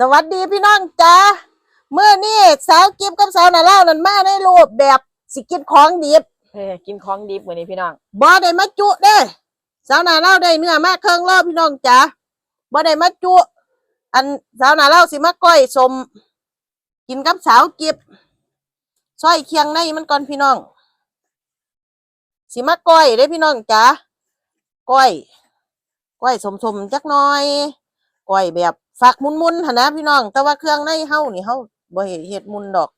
สวัสดีพี่น้องจ้าเมื่อนี่สาวกิฟกับสาวนาเล่านั่นมาในรูปแบบสิกินของดิบเฮ้ยกินของดิบเหมือนนี้พี่น้องบ่ได้มาจุเด้สาวนาเล่าได้เนื้อมาเครื่องรอบพี่น้องจ้าบ่ได้มาจุ อันสาวนาเล่าสิมาก้อยสม กินกับสาวกิฟซอยเคียงในมันก่อนพี่น้อง สิมาก้อยเด้พี่น้องจ้าก้อยก้อยสมๆจักหน่อยก้อยแบบ ฝักมุนๆหั่นนะพี่น้อง แต่ว่าเครื่องในเฮานี่เฮาบ่เฮ็ดเฮ็ดมุนดอก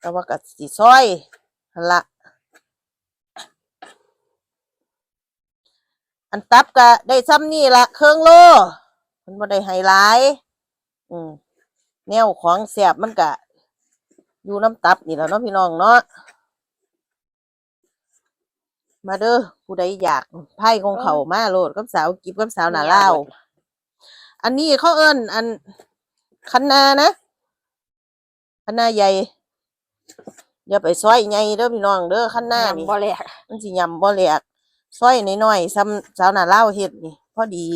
แต่ว่าก็สิซอยหั่นละอันตับก็ได้ซ้ำนี่ละเครื่องโลมันบ่ได้ไฮไลท์อืมแนวของแสบมันก็อยู่น้ำตับนี่แหล้วเนาะพี่น้องเนาะมาเด้อผู้ใดอยากไพ่ของเขามาโลดกับสาวกิบกับสาวหนาเล่า อันนี้เขาเอิ้นอันคันนานะคันนาใหญ่อย่าไปซอยใหญ่เด้อพี่น้องเด้อคันนานี่ยำบ่แหลกมันสิยำบ่แหลกซอยน้อยๆซ้ำสาวหน้าเล่าวเฮ็ดนี่พอดี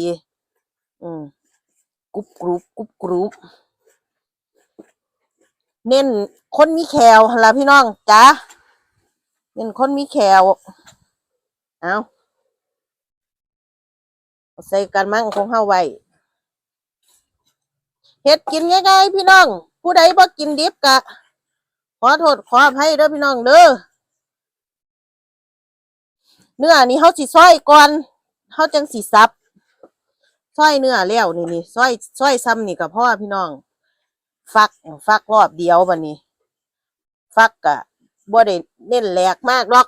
อืมกรุบกรุบกรุบกรุบเน้นคนมีแขวหั่นล่ะพี่น้องจ้าเน้นคนมีแขวเอาเอาใส่กันมั่งคงเฮาไว้ เฮ็ดกินง่ายๆพี่น้อง ผู้ใดบ่กินดิบกะ ขอโทษขออภัยเด้อพี่น้องเด้อเนื้อนี่เขาสิซอยก่อนเขาจังสิซับซอยเนื้อแล้วนี่นี่ซอยซอยซ้ำนี่กับพ่อพี่น้อง ฟักฟักรอบเดียวบันนี้ ฟักกะบ่ได้เน้นแหลกมากหรอก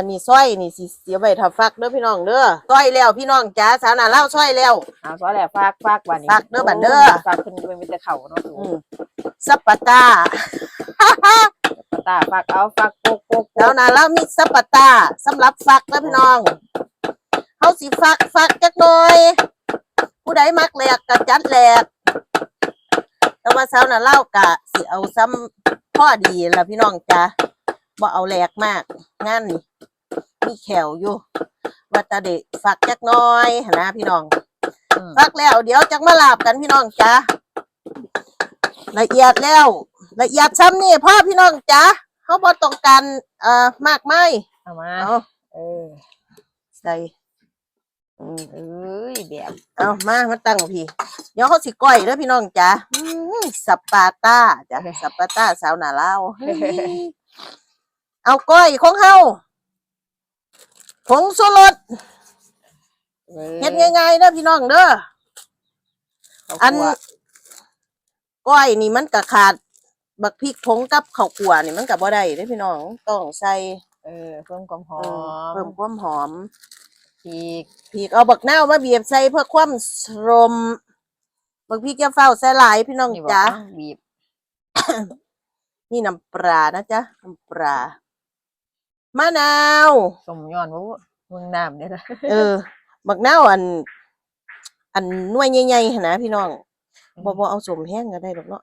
อันนี้ซอยนี่สิเสียไว้ถ้าฟักเด้อพี่น้องเด้อซอยแล้วพี่น้องจ้าสาวหน้าเล่าซอยแล้ว เอาซอสแหลกฟากฟากบันนี้ฟากเด้อบัดเด้อ ฟากขึ้นไปมีแต่เข่าเนาะอืมสัปปะตา ปะตาฟากเอาฟากโปกโปกโปแล้วกนะแล้วมีสัปปะตาสำหรับฟักนะพี่น้องเขาสิฟักฟักจักหน่อย ผู้ใดมักแหลกกะจัดแหลกแต่ว่าเช้าน่ะเล่ากะสิเอาซ้ำพ่อดีละพี่น้องจ้ะ บ่เอาแหลกมากงานนี่มีแขวอยู่ว่าแตาเดะฟักจักหน้อยหั้นนะพี่น้องอืมฟักแล้ว เดี๋ยวจักมาลาบกันพี่น้องจ้ะละเอียดแล้ว ละเอียดซ้ำนี่พ่อพี่น้องจ้ะเขาบ่ต้องการเอ่อมากไม่เอามาเอาเออใส่อืมเอ้ยแบบเอามามาตั้งพี่ เดี๋ยวเขาสิก้อยเด้อพี่น้องจ้ะอืมสัปปาต้าจ้ะสัปปาต้าสาวหนาลาว เฮ้ยเอาก้อยของเฮาผงสุรสเฮ็ดง่ายๆเด้อพี่น้องเด้ออัอันนก้อยนี่มันก็ขาด บักพริกผงกับข้าวคั่วนี่มันก็บ่ได้เด้อพี่น้องต้องใส่เออเพิ่มความหอเออมเพิ่มความหอมพริกพริกเอาบักนาวมาบีบใส่เพื่อความสรมบักพริกจะเฝ้าใส่หลายพี่น้องนี่บอกจ้าเนาะบีบนี่น้ำปลานะจ๊ะน้ำปลา มะนาว สมย้อนว่าเมืองน้ำเนี่ยนะเออบักนาวอัน อันหน่วยใหญ่ๆหั่นนะพี่น้องบ่บ่เอาสมแห้งก็ได้ดอกเนาะ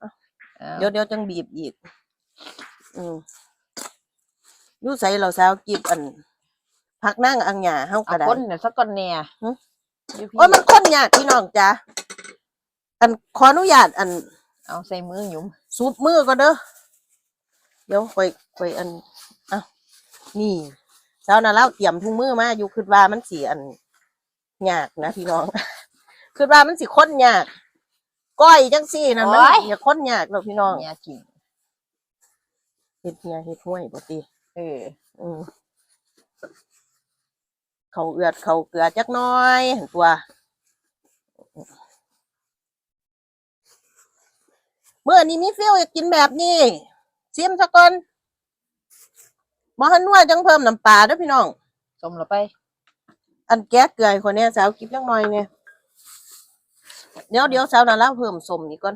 อาเดี๋ยวเดี๋ยวจังบีบอีก อืมอยู่ใส่เราสาวกิบอันผักนั่งอังหยาเฮาเอาก็ได้คนเนี่ยสักก่อนเนี่ยหึอยู่พี่โอ้ยมันข้นยากพี่น้องจ้ะอันขออนุญาตอัน เอาใส่มือหยุมสูบมือก็เด้อเดี๋ยวค่อยค่อยอันอะ นี่เจ้าน่ะเล่าเตรียมถุงมือมาอยู่คิดว่ามันสิอันยากนะพี่น้องคิดว่ามันสิค้นยาก ก้อยจังซี่นะมันอย่าค้นยากหรอกพี่น้องเนี่ยกินเฮ็ดเนี่ยเฮ็ดห้วยบ่ติเอออืมเขาเอือดเขาเกลือจักหน้อยหั่นตัวเมื่อนี้มีฟิลอยากกินแบบนี้ชิมซะก่อน บ่ฮันนัวจังเพิ่มน้ำปลาเด้อพี่น้อง สมเราไป อันแก้เกลือให้คนเนี้ยสาวกินจังหน่อยเนี่ยเดี๋ยวเดี๋ยวสาวน่ะเล่าเพิ่มสมนี่ก่อน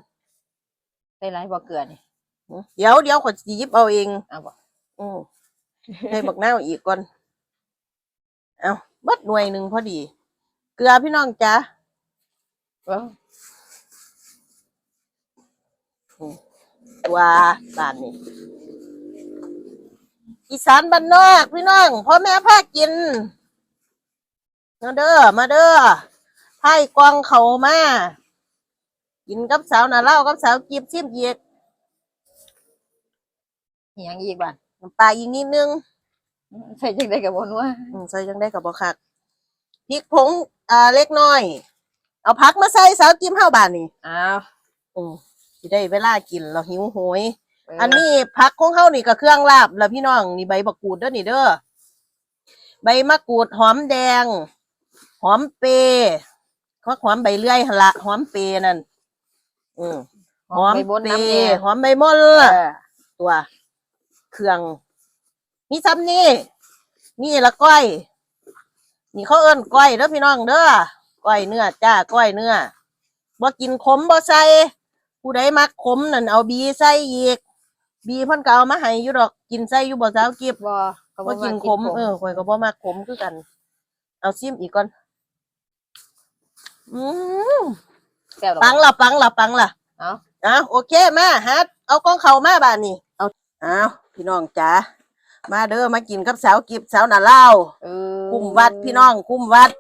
ใส่ไรบ่เกลือนี่เดี๋ยวเดี๋ยวขอยสิหยิบเอาเองเอาบ่อืมให้บักนาวอีกก่อน เอาเบิดหน่วยหนึ่งพอดี เกลือพี่น้องจ้าเออตัวบ้านนี่ อีสานบ้านนอกพี่น้องพ่อแม่พากินมาเด้อมาเด้อไพ่กวางเขามากินกับสาวนาเล่าวกับสาวกีบซิมอีกอิหยังอีกบ้านน้ำปลาอีกนิดนึงใส่จังได้กับบนว่าอืมใส่จังได้กับบ่คักพริกผงอ่าเล็กน้อย เอาผักมาใส่สาวกิมเฮาบานนี่อ้าวอืมสิได้เวลากินเราหิวโหยเอันนี้ผักของเฮานี่ก็เครื่องลาบแล้วพี่น้องนี่ใบบักกูดเด้อนี่เด้อใบมะกรูดหอมแดง หอมเปรย์เขาหอมใบเลื่อยหั่นละหอมเปรย์นั่นอืมหอมไปบนเปรน้ำแดย์งหอมใบมลเออตัวเครื่องมีซ้ำนี่นี่ละก้อย นี่เขาเอิ้นก้อยเด้อพี่น้องเด้อก้อยเนื้อจ้าก้อยเนื้อบ่กินขมบ่ใส่ผู้ใดมักขมนั่นเอาบีใส่อีก บีเพิ่นก็เอามาให้อยู่ดอกกินใส่อยู่บ่สาวกิบบ่เขาบ่กินขมเออข่อยก็บ่มักขมคือกัน เอาซิมอีกก่อน อืมแซ่บหรอปังละปังละปังละเอ้าอะโอเคมาฮัดเอากล้องเขามาบ้านนี่เอาอ้าวพี่น้องจ๋ามาเด้อมากินกับสาวกิบสาวหน้าเล่าวเออคุ้มวัดพี่น้องคุ้มวัด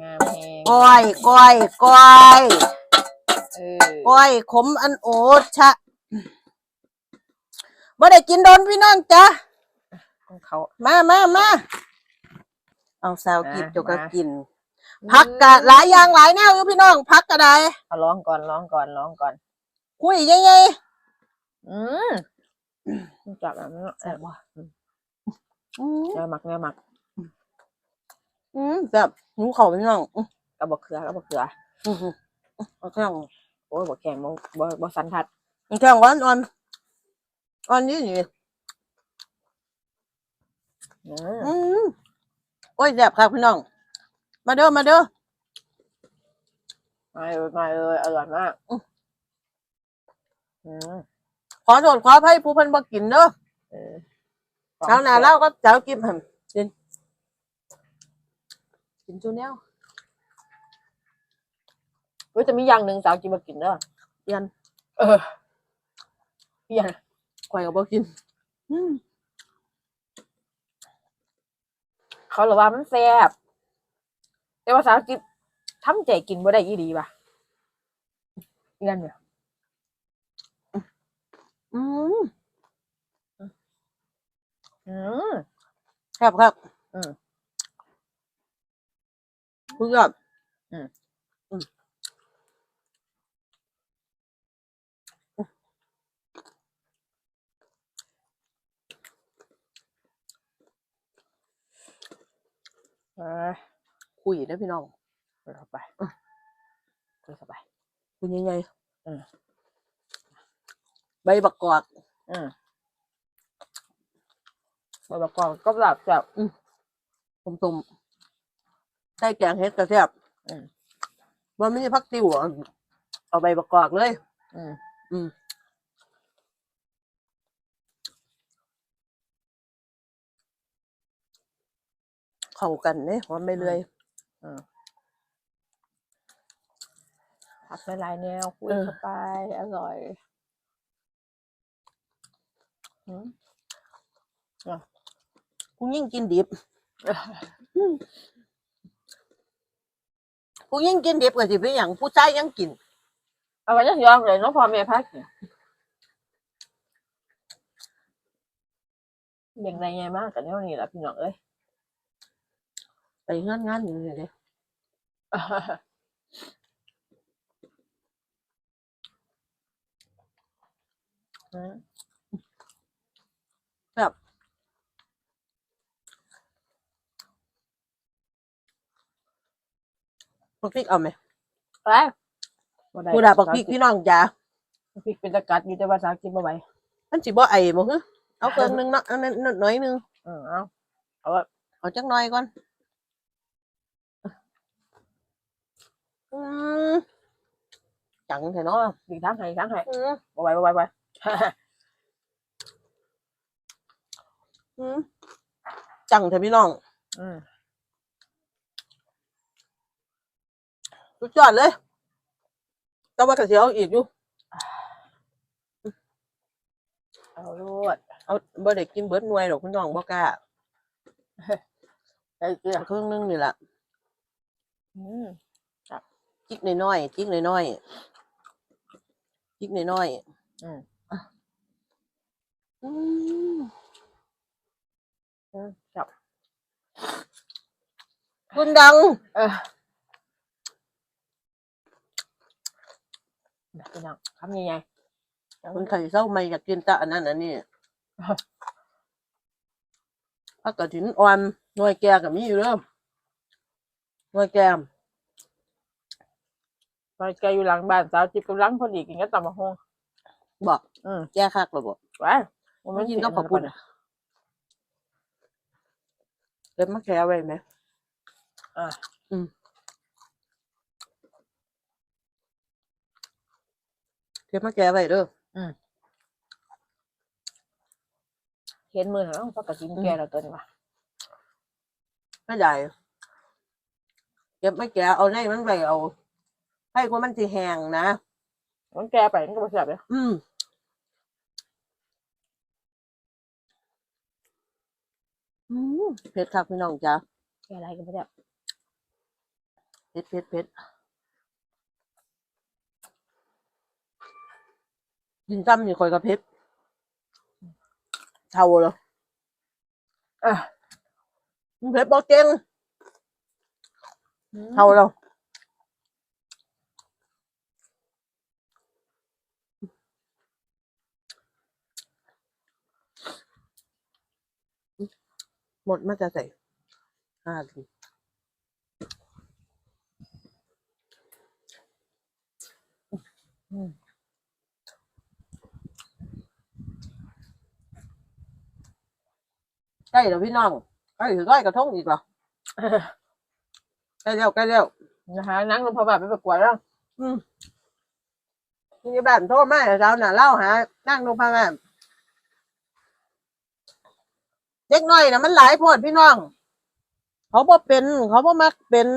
งามแฮงก้อยก้อยก้อยเออก้อยขมอันโอชะ บ่ได้กินโดนพี่น้องจ้าของเขามามามาเอาสาวกิบอะเจ้าก็มากินพักกะหลายอย่างหลายแนวอยู่พี่น้องพักกะได้เอาร้องก่อนร้องก่อนร้องก่อน คุยยังไงอืมจับแบบนี้แอบว่าอืมเนื้อหมักเนื้อหมัก อืมแบบหนูเขาพี่น้องอืมกระบอกเขือกระบอกเขืออืมอืมเอาเครื่องโอ้ยบอกแข็งบ่บ่บ่สันทัดเอาเครื่องอ่อนอ่อน อ่อนนี่นี่อืมอืมโอ้ยแซ่บครับพี่น้อง มาเด้อมาเด้อมาเลยมาเลยอร่อยมากอืมอืมขอโทษขออภัยผู้เพิ่นบ่กินเด้อเออเช้าหน้าเล่าก็เช้ากินหั่นกินกินจูแนวเฮ้ยจะมีอย่างหนึ่งสาวกินมากินเด้อเอียนเออเปลี่ยน ข่อยก็บ่กินอืมเขาเลยว่ามันแซ่บแต่ว่าสาวกินทำใจกินบ่ได้อีดีป่ะเอียนเนี่ยอืมอืมครับครับอืมเพื่อนอืมอืม คุยได้อพี่น้องเข้าไปคุยเข้าไปคุยยังไงใบบักกอกอืมใบประกอบก็แบบแบบตุ่มๆใส่แกงเฮ็ดกระแทบมว่าไม่ใช่พักติวเอาใบบักกอกเลย อืมอืม เข้ากันเนี่ยหอมไปเลยผักหลายๆแนวคุยเออเข้าไป อร่อยอืมกูยิ่งกินดิบกูยิ่งกินดิบก็สิเป็นอย่างผู้ชายยังกิน เอาไว้ยังยอมเลยเน้องพ่อแม่พักเนี่ยยังไงไงมากกันเท่านี้แหละพี่น้องเอ้ย ไปงานงานอยู่เลยเด้อืมปักพริกเอาไหมไปบ่ได้กูด่าปักพริกพี่น้องจ๋าบักพริกเป็นตะกัดอยู่แต่ว่าสาวกินบ่ไหวมันสิบ่ไอ้บ่ฮึเอาเครื่องหนึงเนาะอันนั้นหน่อยหนึงอืมเอาเอาเอาจักหน่อยก่อน อืมจังแท้เนาะอีกทั้งให้อีกทั้งให้อืมบ่ไหวบ่ไหวบ่ไหวอืมจังแท้พี่น้องอืมสุดยอดเลยแต่ว่ากระเสียวอีกอยู่เอาโลดเอาบ่ได้กินเบิดหน่วยหรอกพี่น้องบ่กล้าได้เกลือเอาเครื่องนึงนี่ล่ะอืม จิกน้อยๆจิกน้อยพริกน้อยอืมๆอืมอืมจับคุณดัง เออแบบเป็นยังทำยังไงคนไข่เศร้าไม่อยากกินแต่อันนั้นอันนี้ผักกระถินอ่อนหน่วยแก่กับมีอยู่เด้อหน่วยแก่ ตอนแกอยู่หลังบ้านสาวจิบกำลังพอดีกินก็ตำมะฮงบอกอืมแก่คักหรอบอกไว้มันกินก็ขอบคุณเก็บมะแขไว้ไหมอ่าเก็บมะแขไว้เด้อเห็นมือแล้วพักกระจิมแกเราตัวนี้ว่ะไม่ใหญ่เก็บมะแขเอาในมันไว้เอา ให้คนมันสิแห้งนะ มันแกไปมันก็บ่เสียบเลยอืมอืมเผ็ดครับพี่น้องจ้าแกอะไรก็บ่เสียบเผ็ดเผ็ดเผ็ดยินตั้มนี่คอยกับเผ็ดเท่าเลยเออมันเผ็ดบอกเก่งเท่าแล้ว หมดมาจะใส่ห้าทีอืมใกล้แล้วพี่น้องใกล้ถึงร้อยกระทงอีกเหรอใกล้แล้วใกล้แล้วนะคะนั่งลงพอบาทไปประกวดแล้วอืมนี่บ้านโทษมาให้เราน่ะเล่าหานั่งลงพังอะ เด็กน้อยนะมันหลายโพดพี่น้อง เขาบ่เป็น เขาบ่มักเป็น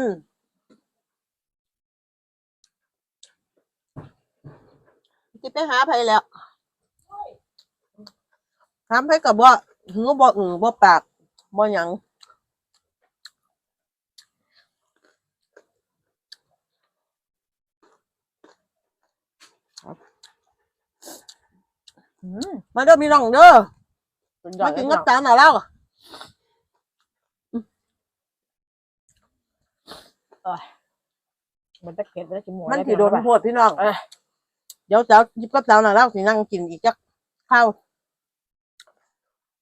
จิไปหาไผแล้วถามไผกับบ่หือบ่อือบ่ปากบ่หยังมมาเด้อพี่น้องเด้อ สุดยอมาดเลกิยนเนาะกับจานน่ะเล่ามันจะเผ็ดมันจะกินหมูมันสิโดนโพดพี่น้องเออเดี๋ยวเจ้าหยิบกับเจ้าน่ะเล่าสินั่งกินอีกจักข้าว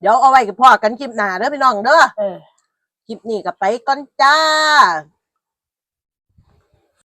เดี๋ยวเอาไว้กับพ่อกันคลิปหน้าเด้อพี่น้องเด้อเออคลิปนี้ก็ไปก่อนจ้า